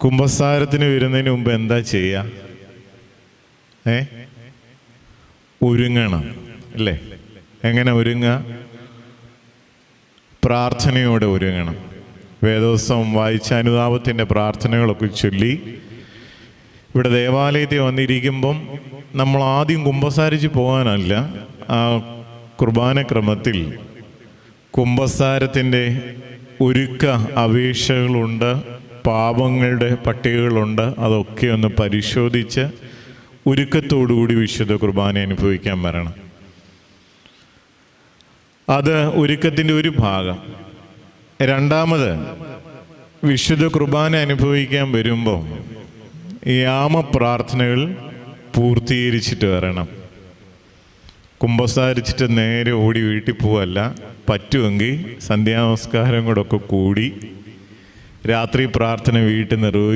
കുംഭസാരത്തിന് വരുന്നതിന് മുമ്പ് എന്താ ചെയ്യുക ഏ? ഒരുങ്ങണം അല്ലേ? എങ്ങനെ ഒരുങ്ങുക? പ്രാർത്ഥനയോടെ ഒരുങ്ങണം. വേദോത്സവം വായിച്ച അനുതാപത്തിന്റെ പ്രാർത്ഥനകളൊക്കെ ചൊല്ലി ഇവിടെ ദേവാലയത്തിൽ വന്നിരിക്കുമ്പം നമ്മൾ ആദ്യം കുംഭസാരിച്ച് പോകാനല്ല ആ കുർബാനക്രമത്തിൽ കുംഭസാരത്തിന്റെ ഒരുക്ക അപേക്ഷകളുണ്ട്. പാപങ്ങളുടെ പട്ടികകളുണ്ട്. അതൊക്കെ ഒന്ന് പരിശോധിച്ച് ഒരുക്കത്തോടുകൂടി വിശുദ്ധ കുർബാന അനുഭവിക്കാൻ വരണം. അത് ഒരുക്കത്തിന്റെ ഒരു ഭാഗം. രണ്ടാമത് വിശുദ്ധ കുർബാന അനുഭവിക്കാൻ വരുമ്പോൾ യാമ പ്രാർത്ഥനകൾ പൂർത്തീകരിച്ചിട്ട് വരണം. കുമ്പസാരിച്ചിട്ട് നേരെ ഓടി വീട്ടിൽ പോവല്ല. പറ്റുമെങ്കിൽ സന്ധ്യാനമസ്കാരം കൂടെ ഒക്കെ കൂടി രാത്രി പ്രാർത്ഥന വീട്ടിൽ നിർവഹിക്കും